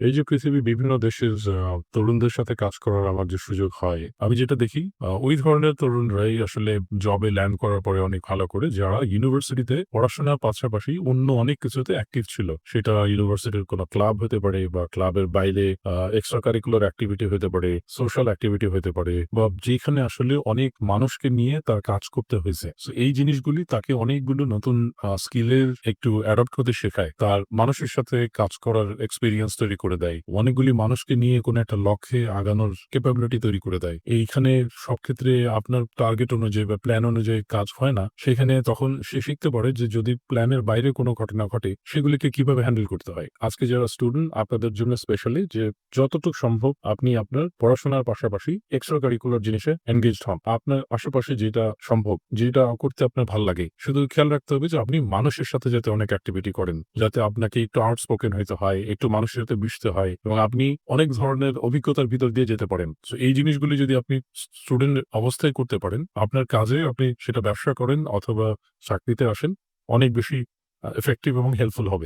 এই যে পৃথিবীর বিভিন্ন দেশের তরুণদের সাথে কাজ করার আমার যে সুযোগ হয়, আমি যেটা দেখি ওই ধরনের তরুণরাই আসলে জবে ল্যান্ড করার পরে অনেক ভালো করে যারা ইউনিভার্সিটিতে পড়াশোনার পাশাপাশি অন্য অনেক কিছুতে অ্যাক্টিভ ছিল। সেটা ইউনিভার্সিটির কোনো ক্লাব হতে পারে বা ক্লাবের বাইরে এক্সট্রা কারিকুলার অ্যাক্টিভিটি হতে পারে, সোশ্যাল অ্যাক্টিভিটি হতে পারে বা যেখানে আসলে অনেক মানুষকে নিয়ে তার কাজ করতে হয়েছে। এই জিনিসগুলি তাকে অনেকগুলো নতুন স্কিলের একটু অ্যাডপ্ট হতে শেখায়। তার মানুষের সাথে কাজ করার এক্সপিরিয়েন্স তৈরি করে দেয়। অনেকগুলি মানুষকে নিয়ে কোনো একটা লক্ষ্যে আগানোর ক্যাপাবিলিটি তৈরি করে দেয়। এইখানে সব ক্ষেত্রে আপনার টার্গেট অনুযায়ী বা প্ল্যান অনুযায়ী কাজ হয় না। সেখানে তখন সে শিখতে পারে যে যদি প্ল্যানের বাইরে কোনো ঘটনা ঘটে সেগুলিকে কীভাবে হ্যান্ডেল করতে হয়। আজকে যারা স্টুডেন্ট আপনাদের জন্য স্পেশালি যে যতটুক সম্ভব আপনি আপনার পড়াশোনার পাশাপাশি এক্সট্রা কারিকুলার জিনিসে এনগেজড হন। আপনার আশেপাশে যেটা সম্ভব, যেটা করতে আপনার ভালো লাগে। শুধু খেয়াল রাখতে হবে যে আপনি মানুষের সাথে যাতে অনেক অ্যাক্টিভিটি করেন। যাতে আপনাকে একটু আউটস্পোকেন হইতে হয়, একটু মানুষের সাথে মিশতে হয় এবং আপনি অনেক ধরনের অভিজ্ঞতার ভিতর দিয়ে যেতে পারেন। তো এই জিনিসগুলি যদি আপনি স্টুডেন্ট অবস্থায় করতে পারেন, আপনার কাজে আপনি সেটা ব্যবসা করেন অথবা চাকরিতে আসেন, অনেক বেশি এফেক্টিভ এবং হেল্পফুল হবে।